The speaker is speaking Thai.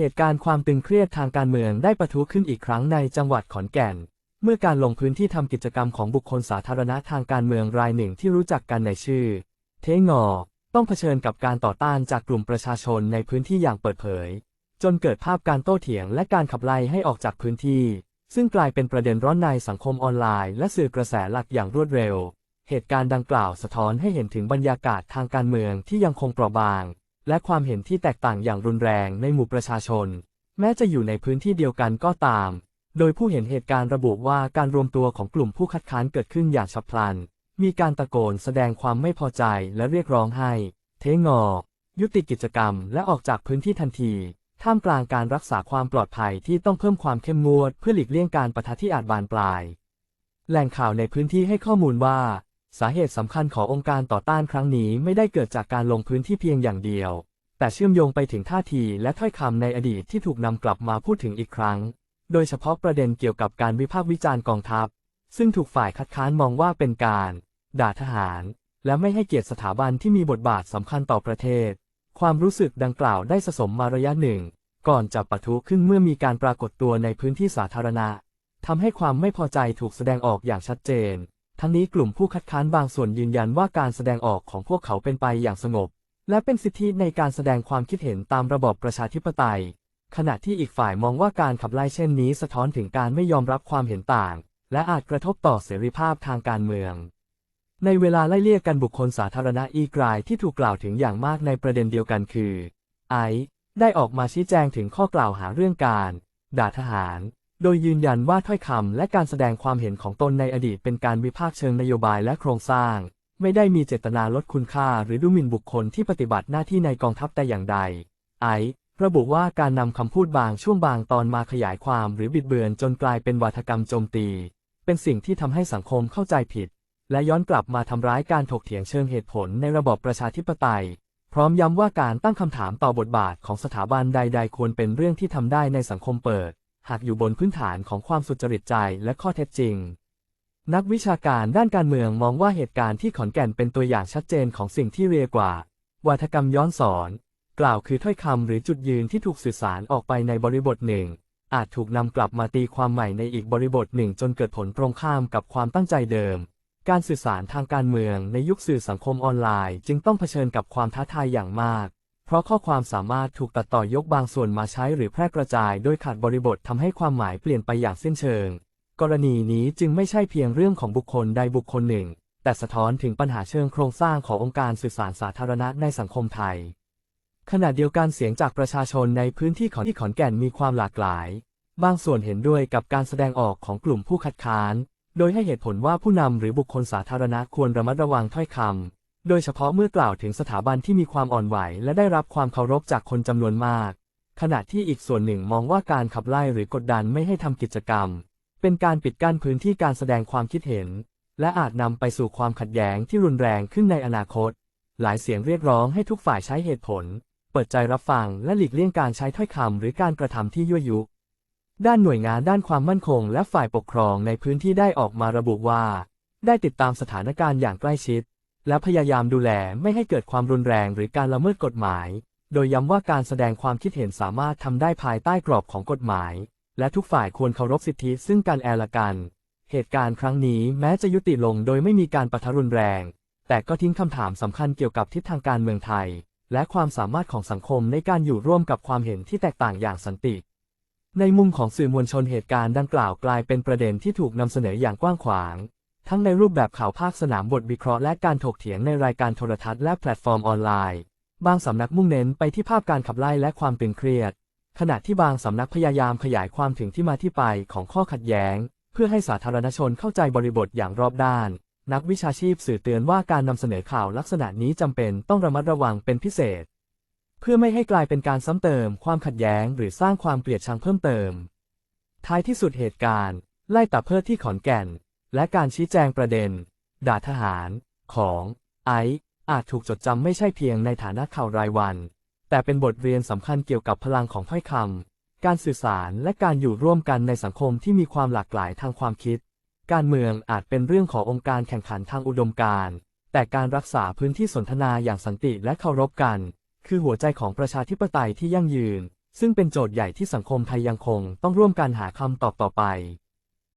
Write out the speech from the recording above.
เหตุการณ์ความตึงเครียดทางการเมืองได้ประทุขึ้นอีกครั้งในจังหวัดขอนแก่น เมื่อการลงพื้นที่ทำกิจกรรมของบุคคลสาธารณะทางการเมืองรายหนึ่งที่รู้จักกันในชื่อ เทงอ ต้องเผชิญกับการต่อต้านจากกลุ่มประชาชนในพื้นที่อย่างเปิดเผย จนเกิดภาพการโต้เถียงและการขับไล่ให้ออกจากพื้นที่ ซึ่งกลายเป็นประเด็นร้อนในสังคมออนไลน์และสื่อกระแสหลักอย่างรวดเร็ว เหตุการณ์ดังกล่าวสะท้อนให้เห็นถึงบรรยากาศทางการเมืองที่ยังคงเปราะบาง และความเห็นที่แตกต่างอย่างรุนแรงในหมู่ประชาชน แม้จะอยู่ในพื้นที่เดียวกันก็ตาม โดยผู้เห็นเหตุการณ์ระบุว่าการรวมตัวของกลุ่มผู้คัดค้านเกิดขึ้นอย่างฉับพลัน มีการตะโกนแสดงความไม่พอใจและเรียกร้องให้ เทงอ ยุติกิจกรรม และออกจากพื้นที่ทันที ท่ามกลางการรักษาความปลอดภัยที่ต้องเพิ่มความเข้มงวดเพื่อหลีกเลี่ยงการประทะที่อาจบานปลาย แหล่งข่าวในพื้นที่ให้ข้อมูลว่า สาเหตุสำคัญขององค์การต่อต้านครั้งนี้ไม่ได้เกิดจากการลงพื้นที่เพียงอย่างเดียว แต่เชื่อมโยงไปถึงท่าทีและถ้อยคำในอดีตที่ถูกนำกลับมาพูดถึงอีกครั้ง โดยเฉพาะประเด็นเกี่ยวกับการวิพากษ์วิจารณ์กองทัพ ซึ่งถูกฝ่ายคัดค้านมองว่าเป็นการ ด่าทหาร และไม่ให้เกียรติสถาบันที่มีบทบาทสำคัญต่อประเทศ ความรู้สึกดังกล่าวได้สะสมมาระยะหนึ่ง ก่อนจะปะทุขึ้นเมื่อมีการปรากฏตัวในพื้นที่สาธารณะทำให้ความไม่พอใจถูกแสดงออกอย่างชัดเจน ทั้งนี้กลุ่มผู้คัดค้านบางส่วนยืนยันว่าการแสดงออกของพวกเขาเป็นไปอย่างสงบ และเป็นสิทธิในการแสดงความคิดเห็นตามระบอบประชาธิปไตย ขณะที่อีกฝ่ายมองว่าการขับไล่เช่นนี้สะท้อนถึงการไม่ยอมรับความเห็นต่าง และอาจกระทบต่อเสรีภาพทางการเมือง ในเวลาไล่เลี่ยกันบุคคลสาธารณะอีกรายที่ถูกกล่าวถึงอย่างมากในประเด็นเดียวกันคือ ไอซ์ได้ออกมาชี้แจงถึงข้อกล่าวหาเรื่องการ ด่าทหาร โดยยืนยันว่าถ้อยคำและการแสดงความเห็นของตนในอดีตเป็นการวิพากษ์เชิงนโยบายและโครงสร้าง ไม่ได้มีเจตนาลดคุณค่าหรือดูหมิ่นบุคคลที่ปฏิบัติหน้าที่ในกองทัพแต่อย่างใด ไอระบุว่าการนำคำพูดบางช่วงบางตอนมาขยายความหรือบิดเบือนจนกลายเป็นวาทกรรมโจมตี เป็นสิ่งที่ทำให้สังคมเข้าใจผิด และย้อนกลับมาทำร้ายการถกเถียงเชิงเหตุผลในระบอบประชาธิปไตย พร้อมย้ำว่าการตั้งคำถามต่อบทบาทของสถาบันใด ๆ ควรเป็นเรื่องที่ทำได้ในสังคมเปิด หากอยู่บนพื้นฐานของความสุจริตใจและข้อเท็จจริง นักวิชาการด้านการเมืองมองว่าเหตุการณ์ที่ขอนแก่นเป็นตัวอย่างชัดเจนของสิ่งที่เรียกว่าวาทกรรมย้อนสอน กล่าวคือถ้อยคำหรือจุดยืนที่ถูกสื่อสารออกไปในบริบทหนึ่ง อาจถูกนำกลับมาตีความใหม่ในอีกบริบทหนึ่งจนเกิดผลตรงข้ามกับความตั้งใจเดิม การสื่อสารทางการเมืองในยุคสื่อสังคมออนไลน์ จึงต้องเผชิญกับความท้าทายอย่างมาก เพราะข้อความสามารถถูกตัดต่อยกบางส่วนมาใช้หรือแพร่กระจาย โดยขาดบริบททำให้ความหมายเปลี่ยนไปอย่างสิ้นเชิง กรณีนี้จึงไม่ใช่เพียงเรื่องของบุคคลใดบุคคลหนึ่ง แต่สะท้อนถึงปัญหาเชิงโครงสร้างขององค์การสื่อสารสาธารณะในสังคมไทย ขณะเดียวกันเสียงจากประชาชนในพื้นที่ของที่ขอนแก่นมีความหลากหลาย บางส่วนเห็นด้วยกับการแสดงออกของกลุ่มผู้คัดค้าน โดยให้เหตุผลว่าผู้นำหรือบุคคลสาธารณะควรระมัดระวังถ้อยคำ โดยเฉพาะเมื่อกล่าวถึงสถาบันที่มีความอ่อนไหว และได้รับความเคารพจากคนจำนวนมาก ขณะที่อีกส่วนหนึ่งมองว่าการขับไล่หรือกดดันไม่ให้ทำกิจกรรม เป็นการปิดกั้นพื้นที่การแสดงความคิดเห็น และอาจนำไปสู่ความขัดแย้งที่รุนแรงขึ้นในอนาคต หลายเสียงเรียกร้องให้ทุกฝ่ายใช้เหตุผล เปิดใจรับฟังและหลีกเลี่ยงการใช้ถ้อยคำหรือการกระทำที่ยั่วยุ ด้านหน่วยงานด้านความมั่นคง และฝ่ายปกครองในพื้นที่ได้ออกมาระบุว่า ได้ติดตามสถานการณ์อย่างใกล้ชิด และพยายามดูแลไม่ให้เกิดความรุนแรงหรือการละเมิดกฎหมาย โดยย้ำว่าการแสดงความคิดเห็นสามารถทำได้ภายใต้กรอบของกฎหมาย และทุกฝ่ายควรเคารพสิทธิซึ่งกันและกัน เหตุการณ์ครั้งนี้แม้จะยุติลงโดยไม่มีการปะทะรุนแรง แต่ก็ทิ้งคำถามสำคัญเกี่ยวกับทิศทางการเมืองไทย และความสามารถของสังคมในการอยู่ร่วมกับความเห็นที่แตกต่างอย่างสันติในมุมของสื่อมวลชนเหตุการณ์ดังกล่าวกลายเป็นประเด็นที่ถูกนำเสนออย่างกว้างขวาง ทั้งในรูปแบบข่าวภาคสนามบทวิเคราะห์และการถกเถียงในรายการโทรทัศน์และแพลตฟอร์มออนไลน์ บางสำนักมุ่งเน้นไปที่ภาพการขับไล่และความตึงเครียด ขณะที่บางสำนักพยายามขยายความถึงที่มาที่ไปของข้อขัดแย้ง เพื่อให้สาธารณชนเข้าใจบริบทอย่างรอบด้าน นักวิชาชีพสื่อเตือนว่าการนำเสนอข่าวลักษณะนี้จำเป็นต้องระมัดระวังเป็นพิเศษ เพื่อไม่ให้กลายเป็นการซ้ำเติม ความขัดแย้ง หรือสร้างความเกลียดชังเพิ่มเติม ท้ายที่สุดเหตุการณ์ ไล่ตับเพิดที่ขอนแก่น และการชี้แจงประเด็น ด่าทหาร ของไอซ์อาจถูกจดจำไม่ใช่เพียงในฐานะข่าวรายวัน แต่เป็นบทเรียนสำคัญเกี่ยวกับพลังของถ้อยคำการสื่อสารและการอยู่ร่วมกันในสังคมที่มีความหลากหลายทางความคิด การเมืองอาจเป็นเรื่องขององค์การแข่งขันทางอุดมการณ์ แต่การรักษาพื้นที่สนทนาอย่างสันติและเคารพกัน คือหัวใจของประชาธิปไตยที่ยั่งยืน ซึ่งเป็นโจทย์ใหญ่ที่สังคมไทยยังคงต้องร่วมกันหาคำตอบต่อไป